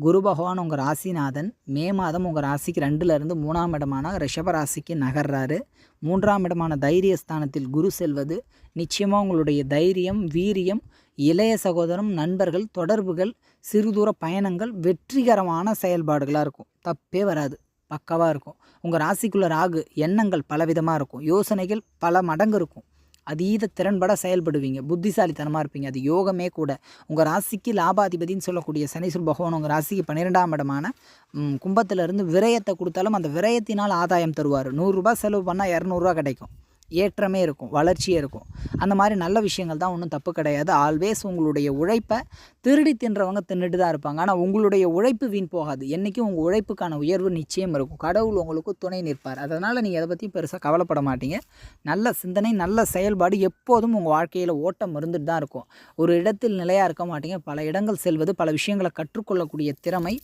குரு பகவான் உங்கள் ராசிநாதன். மே மாதம் உங்கள் ராசிக்கு ரெண்டுலேருந்து மூணாம் இடமான ரிஷப ராசிக்கு நகர்றாரு. மூன்றாம் இடமான தைரிய ஸ்தானத்தில் குரு செல்வது. நிச்சயமாக உங்களுடைய தைரியம் வீரியம் இளைய சகோதரம் நண்பர்கள் தொடர்புகள் சிறுதூர பயணங்கள் வெற்றிகரமான செயல்பாடுகளாக இருக்கும். தப்பே வராது. பக்காவாக இருக்கும். உங்கள் ராசிக்குள்ள ராகு எண்ணங்கள் பலவிதமாக இருக்கும். யோசனைகள் பல மடங்கு இருக்கும். அதீத திறன்பட செயல்படுவீங்க. புத்திசாலித்தனமாக இருப்பீங்க. அது யோகமே கூட. உங்கள் ராசிக்கு லாபாதிபதின்னு சொல்லக்கூடிய சனீஸ்வர பகவான் உங்கள் ராசிக்கு பன்னிரெண்டாம் இடமான கும்பத்திலிருந்து விரயத்தை கொடுத்தாலும் அந்த விரயத்தினால் ஆதாயம் தருவார். நூறுரூபா செலவு பண்ணால் இரநூறுவா கிடைக்கும். ஏற்றமே இருக்கும் வளர்ச்சியே இருக்கும். அந்த மாதிரி நல்ல விஷயங்கள் தான் ஒன்றும் தப்பு கிடையாது. ஆல்வேஸ் உங்களுடைய உழைப்பை திருடி தின்றவங்க தின்னுட்டு தான் இருப்பாங்க. ஆனால் உங்களுடைய உழைப்பு வீண் போகாது. என்றைக்கும் உங்கள் உழைப்புக்கான உயர்வு நிச்சயம் இருக்கும். கடவுள் உங்களுக்கு துணை நிற்பார். அதனால் நீங்கள் அதை பற்றி பெருசாக கவலைப்பட மாட்டீங்க. நல்ல சிந்தனை நல்ல செயல்பாடு எப்போதும் உங்கள் வாழ்க்கையில் ஓட்டம் இருந்துட்டு தான் இருக்கும். ஒரு இடத்தில் நிலையாக இருக்க மாட்டீங்க. பல இடங்கள் செல்வது பல விஷயங்களை கற்றுக்கொள்ளக்கூடிய திறமை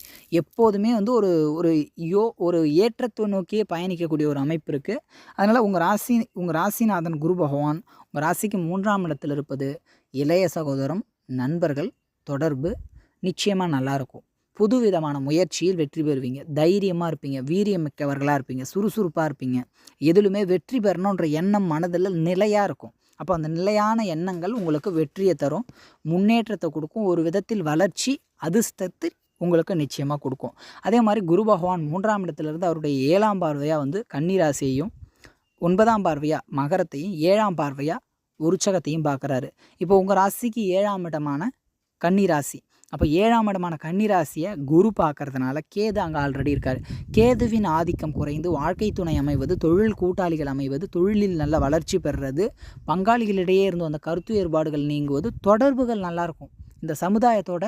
எப்போதுமே வந்து ஒரு ஒரு யோ ஒரு ஏற்றத்தை நோக்கியே பயணிக்கக்கூடிய ஒரு அமைப்பு இருக்குது அதனால் உங்கள் ராசி உங்கள் ராசிநாதன் குரு பகவான் உங்கள் ராசிக்கு மூன்றாம் இடத்தில் இருப்பது இளைய சகோதரம் நண்பர்கள் தொடர்பு நிச்சயமாக நல்லாயிருக்கும் புது விதமான முயற்சியில் வெற்றி பெறுவீங்க. தைரியமாக இருப்பீங்க வீரியம் மிக்கவர்களாக இருப்பீங்க சுறுசுறுப்பாக இருப்பீங்க. எதிலுமே வெற்றி பெறணுன்ற எண்ணம் மனதில் நிலையாக இருக்கும். அப்போ அந்த நிலையான எண்ணங்கள் உங்களுக்கு வெற்றியை தரும். முன்னேற்றத்தை கொடுக்கும். ஒரு விதத்தில் வளர்ச்சி அதிர்ஷ்டத்தில் உங்களுக்கு நிச்சயமாக கொடுக்கும். அதே மாதிரி குரு பகவான் மூன்றாம் இடத்துலேருந்து அவருடைய ஏழாம் பார்வையாக வந்து கன்னிராசியையும் ஒன்பதாம் பார்வையாக மகரத்தையும் ஏழாம் பார்வையாக உருச்சகத்தையும் பார்க்குறாரு. இப்போ உங்கள் ராசிக்கு ஏழாம் இடமான கன்னிராசி. அப்போ ஏழாம் இடமான கன்னிராசியை குரு பார்க்கறதுனால கேது அங்கே ஆல்ரெடி இருக்கார். கேதுவின் ஆதிக்கம் குறைந்து வாழ்க்கை துணை அமைவது தொழில் கூட்டாளிகள் அமைவது தொழிலில் நல்ல வளர்ச்சி பெறுறது பங்காளிகளிடையே இருந்து அந்த கருத்து ஏற்பாடுகள் நீங்குவது தொடர்புகள் நல்லாயிருக்கும் இந்த சமுதாயத்தோட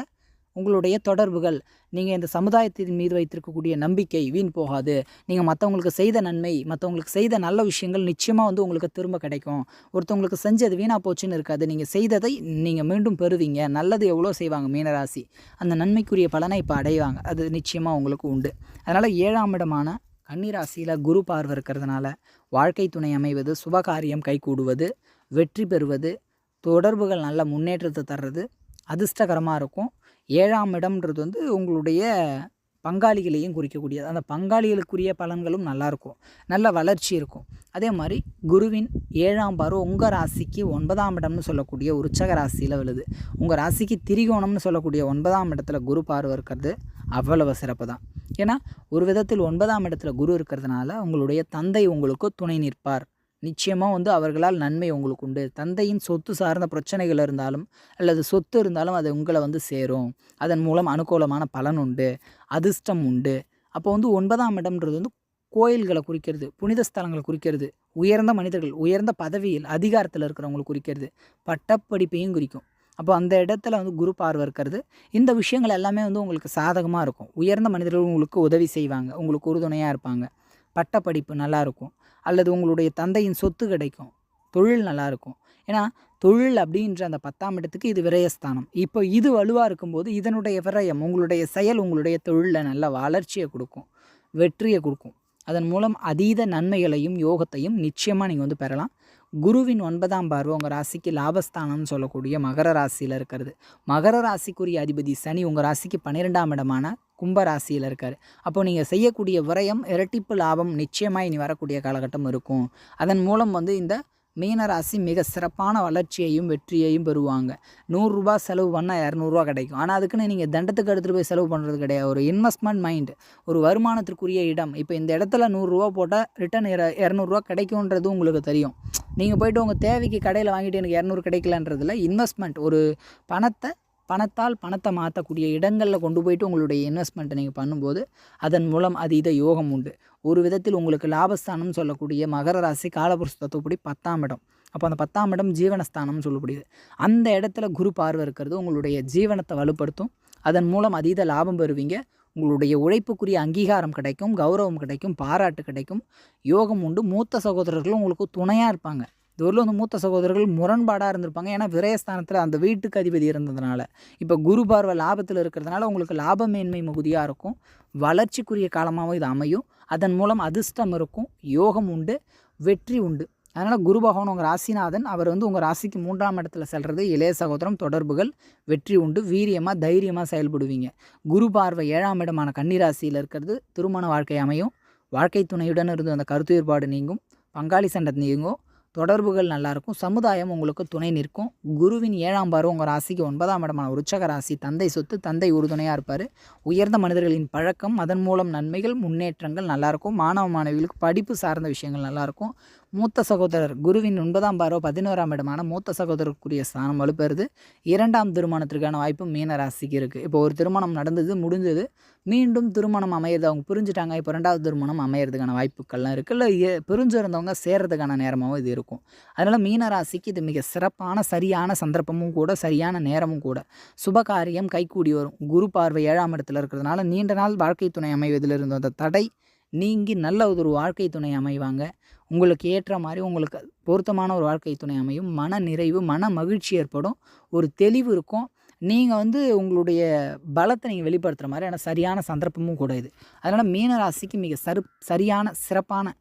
உங்களுடைய தொடர்புகள். நீங்கள் இந்த சமுதாயத்தின் மீது வைத்திருக்கக்கூடிய நம்பிக்கை வீண் போகாது. நீங்கள் மற்றவங்களுக்கு செய்த நன்மை மற்றவங்களுக்கு செய்த நல்ல விஷயங்கள் நிச்சயமாக வந்து உங்களுக்கு திரும்ப கிடைக்கும். ஒருத்தவங்களுக்கு செஞ்சது வீணாக போச்சுன்னு இருக்காது. நீங்கள் செய்ததை நீங்கள் மீண்டும் பெறுவீங்க. நல்லது எவ்வளோ செய்வாங்க மீனராசி? அந்த நன்மைக்குரிய பலனை இப்போ அடைவாங்க. அது நிச்சயமாக உங்களுக்கு உண்டு. அதனால் ஏழாம் இடமான கன்னிராசியில் குரு பார்வை இருக்கிறதுனால வாழ்க்கை துணை அமைவது சுபகாரியம் கைகூடுவது வெற்றி பெறுவது தொடர்புகள் நல்ல முன்னேற்றத்தை தர்றது அதிர்ஷ்டகரமாக இருக்கும். ஏழாம் இடம்ன்றது வந்து உங்களுடைய பங்காளிகளையும் குறிக்கக்கூடியது. அந்த பங்காளிகளுக்குரிய பலன்களும் நல்லாயிருக்கும் நல்ல வளர்ச்சி இருக்கும். அதே மாதிரி குருவின் ஏழாம் பார்வை உங்கள் ராசிக்கு ஒன்பதாம் இடம்னு சொல்லக்கூடிய உற்சக ராசியில் விழுது. உங்கள் ராசிக்கு திரிகோணம்னு சொல்லக்கூடிய ஒன்பதாம் இடத்துல குரு பார்வை இருக்கிறது. அவ்வளவு சிறப்பு தான். ஏன்னா ஒரு விதத்தில் ஒன்பதாம் இடத்துல குரு இருக்கிறதுனால உங்களுடைய தந்தை உங்களுக்கு துணை நிற்பார். நிச்சயமாக வந்து அவர்களால் நன்மை உங்களுக்கு உண்டு. தந்தையின் சொத்து சார்ந்த பிரச்சனைகள் இருந்தாலும் அல்லது சொத்து இருந்தாலும் அது உங்களை வந்து சேரும். அதன் மூலம் அனுகூலமான பலன் உண்டு அதிர்ஷ்டம் உண்டு. அப்போ வந்து ஒன்பதாம் இடம்ன்றது வந்து கோயில்களை குறிக்கிறது புனித ஸ்தலங்களை குறிக்கிறது. உயர்ந்த மனிதர்கள் உயர்ந்த பதவியில் அதிகாரத்தில் இருக்கிறவங்களை குறிக்கிறது. பட்டப்படிப்பையும் குறிக்கும். அப்போ அந்த இடத்துல வந்து குரு பார்வை இருக்கிறது. இந்த விஷயங்கள் எல்லாமே வந்து உங்களுக்கு சாதகமாக இருக்கும். உயர்ந்த மனிதர்கள் உங்களுக்கு உதவி செய்வாங்க உங்களுக்கு உறுதுணையாக இருப்பாங்க. பட்டப்படிப்பு நல்லாயிருக்கும் அல்லது உங்களுடைய தந்தையின் சொத்து கிடைக்கும். தொழில் நல்லா இருக்கும் ஏன்னா தொழில் அப்படின்ற அந்த பத்தாம் இடத்துக்கு இது விரயஸ்தானம். இப்போ இது வலுவாக இருக்கும்போது இதனுடைய விரயம் உங்களுடைய செயல் உங்களுடைய தொழிலில் நல்ல வளர்ச்சியை கொடுக்கும். வெற்றியை கொடுக்கும். அதன் மூலம் அதீத நன்மைகளையும் யோகத்தையும் நிச்சயமாக நீங்கள் வந்து பெறலாம். குருவின் ஒன்பதாம் பார்வை உங்கள் ராசிக்கு லாபஸ்தானம்னு சொல்லக்கூடிய மகர ராசியில் இருக்கிறது. மகர ராசிக்குரிய அதிபதி சனி உங்கள் ராசிக்கு பன்னிரெண்டாம் இடமான கும்பராசியில் இருக்கார். அப்போ நீங்கள் செய்யக்கூடிய விரயம் இரட்டிப்பு லாபம் நிச்சயமாக இனி வரக்கூடிய காலகட்டம் இருக்கும். அதன் மூலம் வந்து இந்த மீன ராசி மிக சிறப்பான வளர்ச்சியையும் வெற்றியையும் பெறுவாங்க. நூறுரூபா செலவு பண்ணால் இரநூறுவா கிடைக்கும். ஆனால் அதுக்குன்னு நீங்கள் தண்டத்துக்கு எடுத்துகிட்டு போய் செலவு பண்ணுறது கிடையாது. ஒரு இன்வெஸ்ட்மெண்ட் மைண்ட் ஒரு வருமானத்திற்குரிய இடம். இப்போ இந்த இடத்துல நூறுரூவா போட்டால் ரிட்டன் இர இரநூறுவா கிடைக்கும்ன்றது உங்களுக்கு தெரியும். நீங்கள் போயிட்டு உங்கள் தேவைக்கு கடையில் வாங்கிட்டு எனக்கு இரநூறு கிடைக்கலன்றதுல இன்வெஸ்ட்மெண்ட் ஒரு பணத்தை பணத்தால் பணத்தை மாற்றக்கூடிய இடங்களில் கொண்டு போயிட்டு உங்களுடைய இன்வெஸ்ட்மெண்ட்டை நீங்கள் பண்ணும்போது அதன் மூலம் அதீத யோகம் உண்டு. ஒரு விதத்தில் உங்களுக்கு லாபஸ்தானம்னு சொல்லக்கூடிய மகர ராசி காலபுருஷ தத்துவப்படி பத்தாம் இடம். அப்போ அந்த பத்தாம் இடம் ஜீவனஸ்தானம்னு சொல்லக்கூடியது. அந்த இடத்துல குரு பார்வை இருக்கிறது உங்களுடைய ஜீவனத்தை வலுப்படுத்தும். அதன் மூலம் அதீத லாபம் பெறுவீங்க. உங்களுடைய உழைப்புக்குரிய அங்கீகாரம் கிடைக்கும் கௌரவம் கிடைக்கும் பாராட்டு கிடைக்கும் யோகம் உண்டு. மூத்த சகோதரர்களும் உங்களுக்கு துணையாக இருப்பாங்க. இந்த ஊரில் வந்து மூத்த சகோதரர்கள் முரண்பாடாக இருந்திருப்பாங்க. ஏன்னா விரயஸ்தானத்தில் அந்த வீட்டுக்கு அதிபதி இருந்ததுனால. இப்போ குரு பார்வை லாபத்தில் இருக்கிறதுனால உங்களுக்கு லாபமேன்மை மிகுதியாக இருக்கும். வளர்ச்சிக்குரிய காலமாகவும் இது அமையும். அதன் மூலம் அதிர்ஷ்டம் இருக்கும். யோகம் உண்டு. வெற்றி உண்டு. அதனால் குரு பகவான் உங்கள் ராசிநாதன் அவர் வந்து உங்கள் ராசிக்கு மூன்றாம் இடத்துல செல்கிறது இளைய சகோதரம் தொடர்புகள் வெற்றி உண்டு. வீரியமாக தைரியமாக செயல்படுவீங்க. குரு பார்வை ஏழாம் இடமான கன்னிராசியில் இருக்கிறது. திருமண வாழ்க்கை அமையும். வாழ்க்கை துணையுடன் இருந்து அந்த கருத்து வேறுபாடு நீங்கும். பங்காளி சண்டை நீங்கும். தொடர்புகள் நல்லாயிருக்கும் சமுதாயம் உங்களுக்கு துணை நிற்கும். குருவின் ஏழாம் பருவம் உங்கள் ராசிக்கு ஒன்பதாம் இடமான உற்சக ராசி. தந்தை சொத்து தந்தை உறுதுணையாக இருப்பார். உயர்ந்த மனிதர்களின் பழக்கம் அதன் மூலம் நன்மைகள் முன்னேற்றங்கள் நல்லாயிருக்கும் மாணவ மாணவிகளுக்கு படிப்பு சார்ந்த விஷயங்கள் நல்லாயிருக்கும் மூத்த சகோதரர். குருவின் ஒன்பதாம் பார்வை பதினோராம் இடமான மூத்த சகோதரருக்குரிய ஸ்தானம் வலுப்பெறுது. இரண்டாம் திருமணத்திற்கான வாய்ப்பு மீன ராசிக்கு இருக்குது இப்போ ஒரு திருமணம் நடந்தது முடிஞ்சது. மீண்டும் திருமணம் அமையிறது அவங்க புரிஞ்சுட்டாங்க. இப்போ ரெண்டாவது திருமணம் அமையிறதுக்கான வாய்ப்புகள்லாம் இருக்குது இல்லை பிரிஞ்சிருந்தவங்க சேர்றதுக்கான நேரமாகவும் இது இருக்கும். அதனால் மீன ராசிக்கு இது மிக சிறப்பான சரியான சந்தர்ப்பமும் கூட சரியான நேரமும் கூட. சுபகாரியம் கைகூடி வரும் குரு பார்வை ஏழாம் இடத்துல இருக்கிறதுனால நீண்ட நாள் வாழ்க்கை துணை அமைவதில் இருந்த அந்த தடை நீங்கி நல்ல ஒரு வாழ்க்கை துணை அமைவாங்க. உங்களுக்கு ஏற்ற மாதிரி உங்களுக்கு பொருத்தமான ஒரு வாழ்க்கை துணை அமையும். மன நிறைவு மன மகிழ்ச்சி ஏற்படும். ஒரு தெளிவு இருக்கும். நீங்கள் வந்து உங்களுடைய பலத்தை நீங்கள் வெளிப்படுத்துகிற மாதிரியான சரியான சந்தர்ப்பமும் கூட இது. அதனால் மீனராசிக்கு மிக சரு சரியான சிறப்பான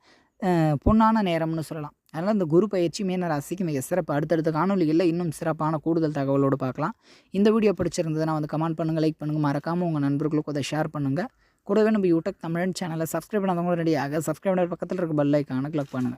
பொன்னான நேரம்னு சொல்லலாம். அதனால் இந்த குரு பயிற்சி மீனராசிக்கு மிக சிறப்பு. அடுத்தடுத்த காணொலிகளில் இன்னும் சிறப்பான கூடுதல் தகவலோடு பார்க்கலாம். இந்த வீடியோ பிடிச்சிருந்ததுன்னா வந்து கமெண்ட் பண்ணுங்கள் லைக் பண்ணுங்கள் மறக்காமல் உங்கள் நண்பர்களுக்கு அதை ஷேர் பண்ணுங்கள் கூடவே நம்ம யூடியூப் தமிழன் சேனலை சப்ஸ்கிரைப் பண்ணாதவங்களும் ரெடியாக சப்ஸ்கிரைப் பண்ணுற பக்கத்தில் இருக்க பெல் ஐக்கானை கிளிக் பண்ணுங்கள்